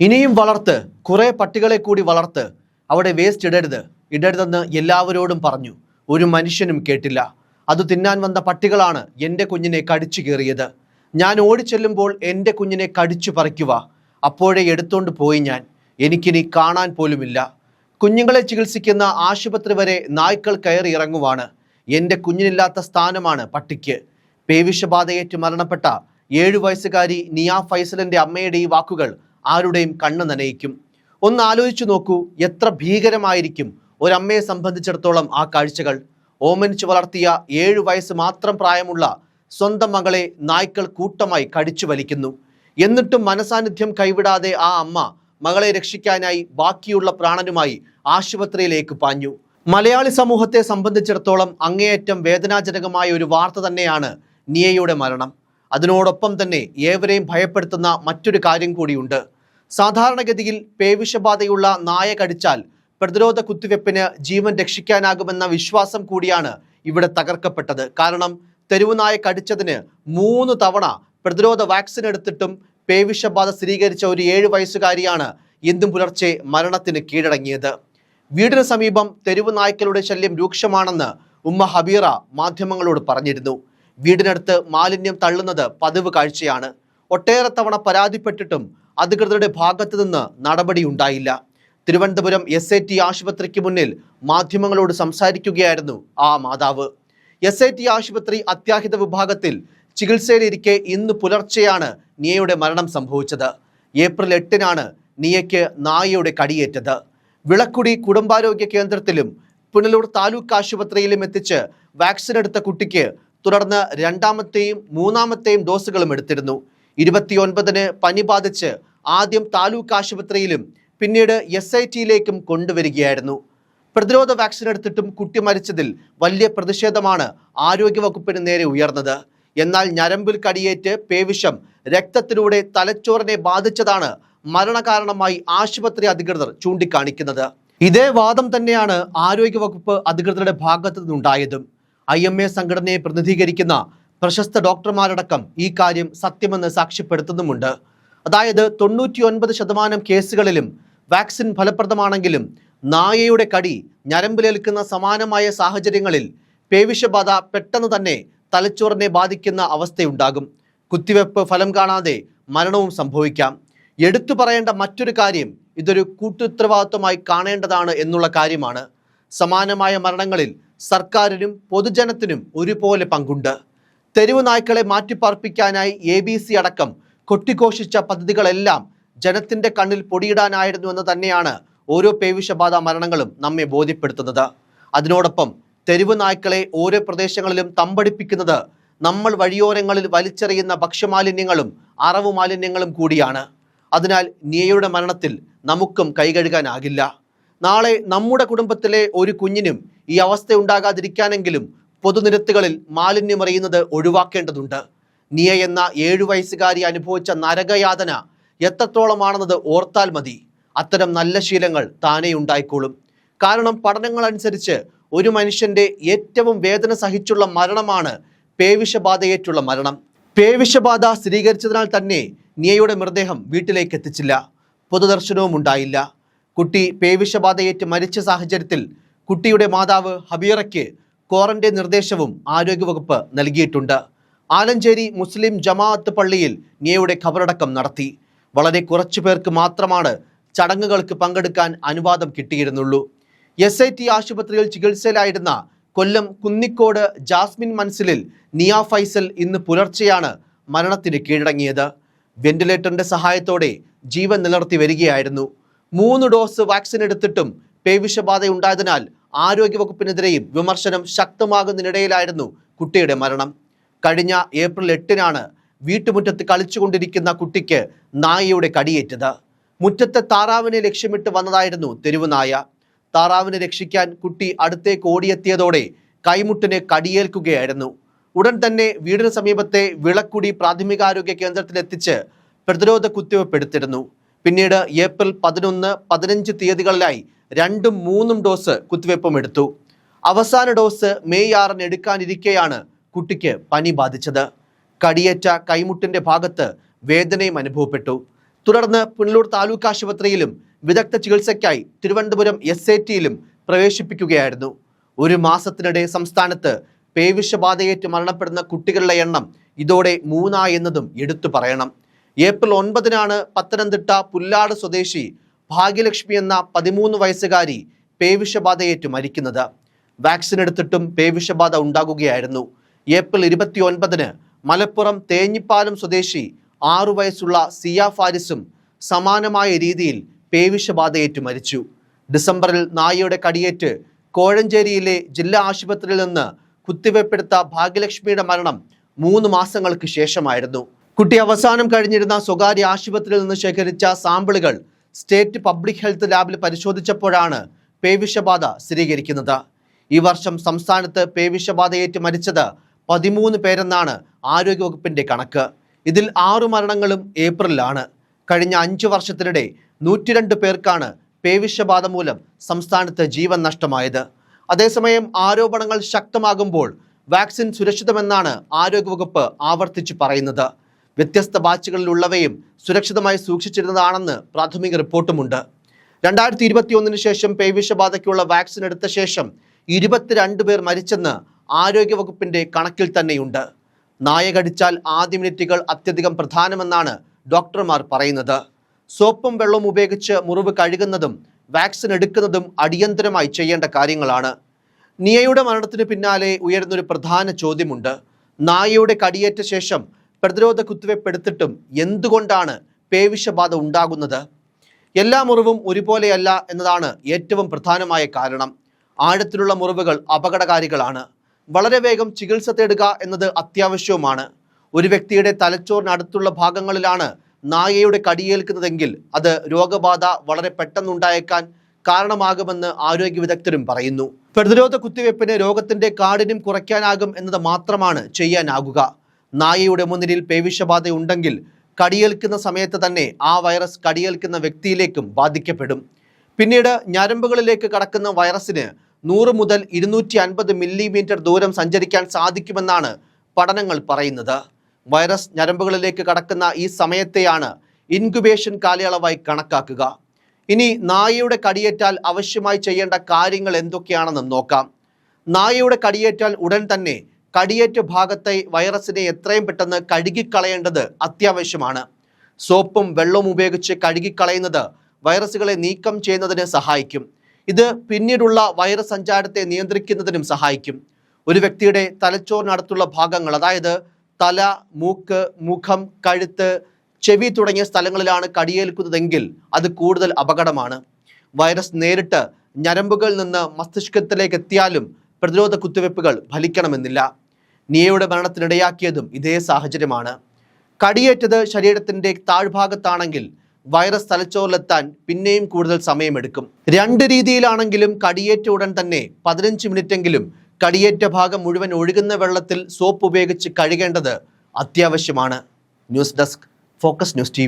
ഇനിയും വളർത്ത് കുറെ പട്ടികളെ കൂടി വളർത്ത് അവിടെ വേസ്റ്റ് ഇടരുത്. ഇടരുതെന്ന് എല്ലാവരോടും പറഞ്ഞു. ഒരു മനുഷ്യനും കേട്ടില്ല. അത് തിന്നാൻ വന്ന പട്ടികളാണ് എന്റെ കുഞ്ഞിനെ കടിച്ചു കയറിയത് ഞാൻ ഓടിച്ചെല്ലുമ്പോൾ എന്റെ കുഞ്ഞിനെ കടിച്ചു പറിക്കുക. അപ്പോഴേ എടുത്തോണ്ട് പോയി ഞാൻ. എനിക്കിനി കാണാൻ പോലുമില്ല. കുഞ്ഞുങ്ങളെ ചികിത്സിക്കുന്ന ആശുപത്രി വരെ നായ്ക്കൾ കയറി ഇറങ്ങുവാണ്. എന്റെ കുഞ്ഞിനില്ലാത്ത സ്ഥാനമാണ് പട്ടിക്ക്. പേവിഷബാധയേറ്റ് മരണപ്പെട്ട ഏഴു വയസ്സുകാരി നിയാ ഫൈസലിന്റെ അമ്മയുടെ ഈ വാക്കുകൾ ആരുടെയും കണ്ണ് നനയിക്കും. ഒന്ന് ആലോചിച്ചു നോക്കൂ എത്ര ഭീകരമായിരിക്കും ഒരമ്മയെ സംബന്ധിച്ചിടത്തോളം ആ കാഴ്ചകൾ. ഓമനിച്ചു വളർത്തിയ ഏഴു വയസ്സ് മാത്രം പ്രായമുള്ള സ്വന്തം മകളെ നായ്ക്കൾ കൂട്ടമായി കടിച്ചു വലിക്കുന്നു. എന്നിട്ടും മനസാന്നിധ്യം കൈവിടാതെ ആ അമ്മ മകളെ രക്ഷിക്കാനായി ബാക്കിയുള്ള പ്രാണനുമായി ആശുപത്രിയിലേക്ക് പാഞ്ഞു. മലയാളി സമൂഹത്തെ സംബന്ധിച്ചിടത്തോളം അങ്ങേയറ്റം വേദനാജനകമായ ഒരു വാർത്ത തന്നെയാണ് നിയയുടെ മരണം. അതിനോടൊപ്പം തന്നെ ഏവരെയും ഭയപ്പെടുത്തുന്ന മറ്റൊരു കാര്യം കൂടിയുണ്ട്. സാധാരണഗതിയിൽ പേവിഷബാധയുള്ള നായ കടിച്ചാൽ പ്രതിരോധ കുത്തിവെപ്പിന് ജീവൻ രക്ഷിക്കാനാകുമെന്ന വിശ്വാസം കൂടിയാണ് ഇവിടെ തകർക്കപ്പെട്ടത്. കാരണം തെരുവുനായ കടിച്ചതിന് മൂന്ന് തവണ പ്രതിരോധ വാക്സിൻ എടുത്തിട്ടും പേവിഷബാധ സ്ഥിരീകരിച്ച ഒരു ഏഴ് വയസ്സുകാരിയാണ് ഇന്നും പുലർച്ചെ മരണത്തിന് കീഴടങ്ങിയത്. വീടിന് സമീപം തെരുവ് നായ്ക്കളുടെ ശല്യം രൂക്ഷമാണെന്ന് ഉമ്മ ഹബീറ മാധ്യമങ്ങളോട് പറഞ്ഞിരുന്നു. വീടിനടുത്ത് മാലിന്യം തള്ളുന്നത് പതിവ് കാഴ്ചയാണ്. ഒട്ടേറെ തവണ പരാതിപ്പെട്ടിട്ടും അധികൃതരുടെ ഭാഗത്തു നിന്ന് നടപടിയുണ്ടായില്ല തിരുവനന്തപുരം എസ് ഐ ടി ആശുപത്രിക്ക് മുന്നിൽ മാധ്യമങ്ങളോട് സംസാരിക്കുകയായിരുന്നു ആ മാതാവ്. എസ് ഐ ടി ആശുപത്രി അത്യാഹിത വിഭാഗത്തിൽ ചികിത്സയിലിരിക്കെ ഇന്ന് പുലർച്ചെയാണ് നിയയുടെ മരണം സംഭവിച്ചത്. ഏപ്രിൽ എട്ടിനാണ് നിയയ്ക്ക് നായയുടെ കടിയേറ്റത്. വിളക്കുടി കുടുംബാരോഗ്യ കേന്ദ്രത്തിലും പുനലൂർ താലൂക്ക് ആശുപത്രിയിലും എത്തിച്ച് വാക്സിൻ എടുത്ത കുട്ടിക്ക് തുടർന്ന് രണ്ടാമത്തെയും മൂന്നാമത്തെയും ഡോസുകളും എടുത്തിരുന്നു. ഇരുപത്തിയൊൻപതിന് പനി ബാധിച്ച് ആദ്യം താലൂക്ക് ആശുപത്രിയിലും പിന്നീട് എസ് ഐ ടിയിലേക്കും കൊണ്ടുവരികയായിരുന്നു. പ്രതിരോധ വാക്സിൻ എടുത്തിട്ടും കുട്ടി മരിച്ചതിൽ വലിയ പ്രതിഷേധമാണ് ആരോഗ്യവകുപ്പിന് നേരെ ഉയർന്നത്. എന്നാൽ ഞരമ്പിൽ കടിയേറ്റ് പേവിഷം രക്തത്തിലൂടെ തലച്ചോറിനെ ബാധിച്ചതാണ് മരണകാരണമായി ആശുപത്രി അധികൃതർ ചൂണ്ടിക്കാണിക്കുന്നത്. ഇതേ വാദം തന്നെയാണ് ആരോഗ്യവകുപ്പ് അധികൃതരുടെ ഭാഗത്തു നിന്നുണ്ടായതും. ഐ എം എ സംഘടനയെ പ്രതിനിധീകരിക്കുന്ന പ്രശസ്ത ഡോക്ടർമാരടക്കം ഈ കാര്യം സത്യമെന്ന് സാക്ഷ്യപ്പെടുത്തുന്നുമുണ്ട്. അതായത് തൊണ്ണൂറ്റിയൊൻപത് ശതമാനം കേസുകളിലും വാക്സിൻ ഫലപ്രദമാണെങ്കിലും നായയുടെ കടി ഞരമ്പിലേൽക്കുന്ന സമാനമായ സാഹചര്യങ്ങളിൽ പേവിഷബാധ പെട്ടെന്ന് തന്നെ തലച്ചോറിനെ ബാധിക്കുന്ന അവസ്ഥയുണ്ടാകും. കുത്തിവെപ്പ് ഫലം കാണാതെ മരണവും സംഭവിക്കാം. എടുത്തു പറയേണ്ട മറ്റൊരു കാര്യം ഇതൊരു കൂട്ടുത്തരവാദിത്വമായി കാണേണ്ടതാണ് എന്നുള്ള കാര്യമാണ്. സമാനമായ മരണങ്ങളിൽ സർക്കാരിനും പൊതുജനത്തിനും ഒരുപോലെ പങ്കുണ്ട്. തെരുവ് നായ്ക്കളെ മാറ്റിപ്പാർപ്പിക്കാനായി എ ബി സി അടക്കം കൊട്ടിഘോഷിച്ച പദ്ധതികളെല്ലാം ജനത്തിന്റെ കണ്ണിൽ പൊടിയിടാനായിരുന്നു എന്ന് തന്നെയാണ് ഓരോ പേവിഷബാധ മരണങ്ങളും നമ്മെ ബോധ്യപ്പെടുത്തുന്നത്. അതിനോടൊപ്പം തെരുവ് നായ്ക്കളെ ഓരോ പ്രദേശങ്ങളിലും തമ്പടിപ്പിക്കുന്നത് നമ്മൾ വഴിയോരങ്ങളിൽ വലിച്ചെറിയുന്ന ഭക്ഷ്യമാലിന്യങ്ങളും അറവു മാലിന്യങ്ങളും കൂടിയാണ്. അതിനാൽ നിയയുടെ മരണത്തിൽ നമുക്കും കൈകഴുകാനാകില്ല. നാളെ നമ്മുടെ കുടുംബത്തിലെ ഒരു കുഞ്ഞിനും ഈ അവസ്ഥ ഉണ്ടാകാതിരിക്കാനെങ്കിലും പൊതുനിരത്തുകളിൽ മാലിന്യമറിയുന്നത് ഒഴിവാക്കേണ്ടതുണ്ട്. നിയ എന്ന ഏഴു വയസ്സുകാരി അനുഭവിച്ച നരകയാതന എത്രത്തോളമാണെന്നത് ഓർത്താൽ മതി. അത്തരം നല്ല ശീലങ്ങൾ താനേ ഉണ്ടായിക്കോളും. കാരണം പഠനങ്ങൾ അനുസരിച്ച് ഒരു മനുഷ്യന്റെ ഏറ്റവും വേദന സഹിച്ചുള്ള മരണമാണ് പേവിഷബാധയേറ്റുള്ള മരണം. പേവിഷബാധ സ്ഥിരീകരിച്ചതിനാൽ തന്നെ നിയയുടെ മൃതദേഹം വീട്ടിലേക്ക് എത്തിച്ചില്ല പൊതുദർശനവും ഉണ്ടായില്ല. കുട്ടി പേവിഷബാധയേറ്റ് മരിച്ച സാഹചര്യത്തിൽ കുട്ടിയുടെ മാതാവ് ഹബീറയ്ക്ക് ക്വാറന്റൈൻ നിർദ്ദേശവും ആരോഗ്യവകുപ്പ് നൽകിയിട്ടുണ്ട്. ആലഞ്ചേരി മുസ്ലിം ജമാഅത്ത് പള്ളിയിൽ നിയയുടെ ഖബറടക്കം നടത്തി. വളരെ കുറച്ചു പേർക്ക് മാത്രമാണ് ചടങ്ങുകൾക്ക് പങ്കെടുക്കാൻ അനുവാദം കിട്ടിയിരുന്നുള്ളൂ. എസ് ഐ ടി ആശുപത്രിയിൽ ചികിത്സയിലായിരുന്ന കൊല്ലം കുന്നിക്കോട് ജാസ്മിൻ മൻസിലിൽ നിയ ഫൈസൽ ഇന്ന് പുലർച്ചെയാണ് മരണത്തിന് കീഴടങ്ങിയത്. വെന്റിലേറ്ററിന്റെ സഹായത്തോടെ ജീവൻ നിലനിർത്തി വരികയായിരുന്നു. മൂന്ന് ഡോസ് വാക്സിൻ എടുത്തിട്ടും പേവിഷബാധയുണ്ടായതിനാൽ ആരോഗ്യവകുപ്പിനെതിരെയും വിമർശനം ശക്തമാകുന്നതിനിടയിലായിരുന്നു കുട്ടിയുടെ മരണം. കഴിഞ്ഞ ഏപ്രിൽ എട്ടിനാണ് വീട്ടുമുറ്റത്ത് കളിച്ചുകൊണ്ടിരിക്കുന്ന കുട്ടിക്ക് നായയുടെ കടിയേറ്റത്. മുറ്റത്തെ താറാവിനെ ലക്ഷ്യമിട്ട് വന്നതായിരുന്നു തെരുവുനായ താറാവിനെ രക്ഷിക്കാൻ കുട്ടി അടുത്തേക്ക് ഓടിയെത്തിയതോടെ കൈമുട്ടിന് കടിയേൽക്കുകയായിരുന്നു. ഉടൻ തന്നെ വീടിന് സമീപത്തെ വിളക്കുടി പ്രാഥമികാരോഗ്യ കേന്ദ്രത്തിലെത്തിച്ച് പ്രതിരോധ കുത്തിവയ്പ് എടുത്തിരുന്നു പിന്നീട് ഏപ്രിൽ പതിനൊന്ന് പതിനഞ്ച് തീയതികളിലായി രണ്ടും മൂന്നും ഡോസ് കുത്തിവയ്പ്പും എടുത്തു. അവസാന ഡോസ് മെയ് ആറിന് എടുക്കാനിരിക്കെയാണ് കുട്ടിക്ക് പനി ബാധിച്ചത്. കടിയേറ്റ കൈമുട്ടിന്റെ ഭാഗത്ത് വേദനയും അനുഭവപ്പെട്ടു. തുടർന്ന് പുനലൂർ താലൂക്ക് ആശുപത്രിയിലും വിദഗ്ധ ചികിത്സയ്ക്കായി തിരുവനന്തപുരം എസ് എ ടിയിലും പ്രവേശിപ്പിക്കുകയായിരുന്നു. ഒരു മാസത്തിനിടെ സംസ്ഥാനത്ത് പേവിഷബാധയേറ്റ് മരണപ്പെടുന്ന കുട്ടികളുടെ എണ്ണം ഇതോടെ മൂന്നായെന്നതും എടുത്തു പറയണം. ഏപ്രിൽ ഒൻപതിനാണ് പത്തനംതിട്ട പുല്ലാട് സ്വദേശി ഭാഗ്യലക്ഷ്മി എന്ന പതിമൂന്ന് വയസ്സുകാരി പേവിഷബാധയേറ്റ് മരിക്കുന്നത്. വാക്സിൻ എടുത്തിട്ടും പേവിഷബാധ ഉണ്ടാകുകയായിരുന്നു. ഏപ്രിൽ ഇരുപത്തി ഒൻപതിന് മലപ്പുറം തേഞ്ഞിപ്പാലം സ്വദേശി ആറു വയസ്സുള്ള സിയ ഫാരിസും സമാനമായ രീതിയിൽ പേവിഷബാധയേറ്റ് മരിച്ചു. ഡിസംബറിൽ നായയുടെ കടിയേറ്റ് കോഴഞ്ചേരിയിലെ ജില്ലാ ആശുപത്രിയിൽ നിന്ന് കുത്തിവയ്പ്പെടുത്ത ഭാഗ്യലക്ഷ്മിയുടെ മരണം മൂന്ന് മാസങ്ങൾക്ക് ശേഷമായിരുന്നു. കുട്ടി അവസാനം കഴിഞ്ഞിരുന്ന സ്വകാര്യ ആശുപത്രിയിൽ നിന്ന് ശേഖരിച്ച സാമ്പിളുകൾ സ്റ്റേറ്റ് പബ്ലിക് ഹെൽത്ത് ലാബിൽ പരിശോധിച്ചപ്പോഴാണ് പേവിഷബാധ സ്ഥിരീകരിക്കുന്നത്. ഈ വർഷം സംസ്ഥാനത്ത് പേവിഷബാധയേറ്റ് മരിച്ചത് പതിമൂന്ന് പേരെന്നാണ് ആരോഗ്യവകുപ്പിന്റെ കണക്ക്. ഇതിൽ ആറു മരണങ്ങളും ഏപ്രിലാണ്. കഴിഞ്ഞ അഞ്ച് വർഷത്തിനിടെ നൂറ്റിരണ്ട് പേർക്കാണ് പേവിഷബാധ മൂലം സംസ്ഥാനത്ത് ജീവൻ നഷ്ടമായത്. അതേസമയം ആരോപണങ്ങൾ ശക്തമാകുമ്പോൾ വാക്സിൻ സുരക്ഷിതമെന്നാണ് ആരോഗ്യവകുപ്പ് ആവർത്തിച്ച് പറയുന്നത്. വ്യത്യസ്ത ബാച്ചുകളിലുള്ളവയും സുരക്ഷിതമായി സൂക്ഷിച്ചിരുന്നതാണെന്ന് പ്രാഥമിക റിപ്പോർട്ടുമുണ്ട്. രണ്ടായിരത്തി ഇരുപത്തിയൊന്നിന് ശേഷം പേവിഷബാധയ്ക്കുള്ള വാക്സിൻ എടുത്ത ശേഷം ഇരുപത്തിരണ്ട് പേർ മരിച്ചെന്ന് ആരോഗ്യവകുപ്പിന്റെ കണക്കിൽ തന്നെയുണ്ട്. നായകടിച്ചാൽ ആദ്യ മിനിറ്റുകൾ അത്യധികം പ്രധാനമെന്നാണ് ഡോക്ടർമാർ പറയുന്നത്. സോപ്പും വെള്ളവും ഉപയോഗിച്ച് മുറിവ് കഴുകുന്നതും വാക്സിൻ എടുക്കുന്നതും അടിയന്തരമായി ചെയ്യേണ്ട കാര്യങ്ങളാണ്. നിയയുടെ മരണത്തിന് പിന്നാലെ ഉയരുന്നൊരു പ്രധാന ചോദ്യമുണ്ട്. നായയുടെ കടിയേറ്റ ശേഷം പ്രതിരോധ കുത്തിവയ്പ് എടുത്തിട്ടും എന്തുകൊണ്ടാണ് പേവിഷബാധ ഉണ്ടാകുന്നത്? എല്ലാ മുറിവും ഒരുപോലെയല്ല എന്നതാണ് ഏറ്റവും പ്രധാനമായ കാരണം. ആഴത്തിലുള്ള മുറിവുകൾ അപകടകാരികളാണ്. വളരെ വേഗം ചികിത്സ തേടുക എന്നത് അത്യാവശ്യവുമാണ്. ഒരു വ്യക്തിയുടെ തലച്ചോറിനടുത്തുള്ള ഭാഗങ്ങളിലാണ് നായയുടെ കടിയേൽക്കുന്നതെങ്കിൽ അത് രോഗബാധ വളരെ പെട്ടെന്നുണ്ടായേക്കാൻ കാരണമാകുമെന്ന് ആരോഗ്യ വിദഗ്ധരും പറയുന്നു. പ്രതിരോധ കുത്തിവയ്പ്പിന് രോഗത്തിന്റെ കാഠിന്യം കുറയ്ക്കാനാകും എന്നത് മാത്രമാണ് ചെയ്യാനാകുക. നായയുടെ മുന്നിൽ പേവിഷബാധ ഉണ്ടെങ്കിൽ കടിയേൽക്കുന്ന സമയത്ത് തന്നെ ആ വൈറസ് കടിയേൽക്കുന്ന വ്യക്തിയിലേക്കും ബാധിക്കപ്പെടും. പിന്നീട് ഞരമ്പുകളിലേക്ക് കടക്കുന്ന വൈറസിന് നൂറ് മുതൽ ഇരുന്നൂറ്റി അൻപത് മില്ലിമീറ്റർ ദൂരം സഞ്ചരിക്കാൻ സാധിക്കുമെന്നാണ് പഠനങ്ങൾ പറയുന്നത്. വൈറസ് ഞരമ്പുകളിലേക്ക് കടക്കുന്ന ഈ സമയത്തെയാണ് ഇൻക്യുബേഷൻ കാലയളവായി കണക്കാക്കുക. ഇനി നായയുടെ കടിയേറ്റാൽ ആവശ്യമായി ചെയ്യേണ്ട കാര്യങ്ങൾ എന്തൊക്കെയാണെന്ന് നോക്കാം. നായയുടെ കടിയേറ്റാൽ ഉടൻ തന്നെ കടിയേറ്റ ഭാഗത്തെ വൈറസിനെ എത്രയും പെട്ടെന്ന് കഴുകിക്കളയേണ്ടത് അത്യാവശ്യമാണ്. സോപ്പും വെള്ളവും ഉപയോഗിച്ച് കഴുകിക്കളയുന്നത് വൈറസുകളെ നീക്കം ചെയ്യുന്നതിന് സഹായിക്കും. ഇത് പിന്നീടുള്ള വൈറസ് സഞ്ചാരത്തെ നിയന്ത്രിക്കുന്നതിനും സഹായിക്കും. ഒരു വ്യക്തിയുടെ തലച്ചോറിനടുത്തുള്ള ഭാഗങ്ങൾ അതായത് തല മൂക്ക് മുഖം കഴുത്ത് ചെവി തുടങ്ങിയ സ്ഥലങ്ങളിലാണ് കടിയേൽക്കുന്നതെങ്കിൽ അത് കൂടുതൽ അപകടമാണ്. വൈറസ് നേരിട്ട് ഞരമ്പുകളിൽ നിന്ന് മസ്തിഷ്കത്തിലേക്ക് എത്തിയാലും പ്രതിരോധ കുത്തിവയ്പ്പുകൾ ഫലിക്കണമെന്നില്ല. നിയയുടെ മരണത്തിനിടയാക്കിയതും ഇതേ സാഹചര്യമാണ്. കടിയേറ്റത് ശരീരത്തിന്റെ താഴ്ഭാഗത്താണെങ്കിൽ വൈറസ് തലച്ചോറിലെത്താൻ പിന്നെയും കൂടുതൽ സമയമെടുക്കും. രണ്ട് രീതിയിലാണെങ്കിലും കടിയേറ്റ ഉടൻ തന്നെ പതിനഞ്ച് മിനിറ്റെങ്കിലും കടിയേറ്റ ഭാഗം മുഴുവൻ ഒഴുകുന്ന വെള്ളത്തിൽ സോപ്പ് ഉപയോഗിച്ച് കഴുകേണ്ടത് അത്യാവശ്യമാണ്. News desk focus news T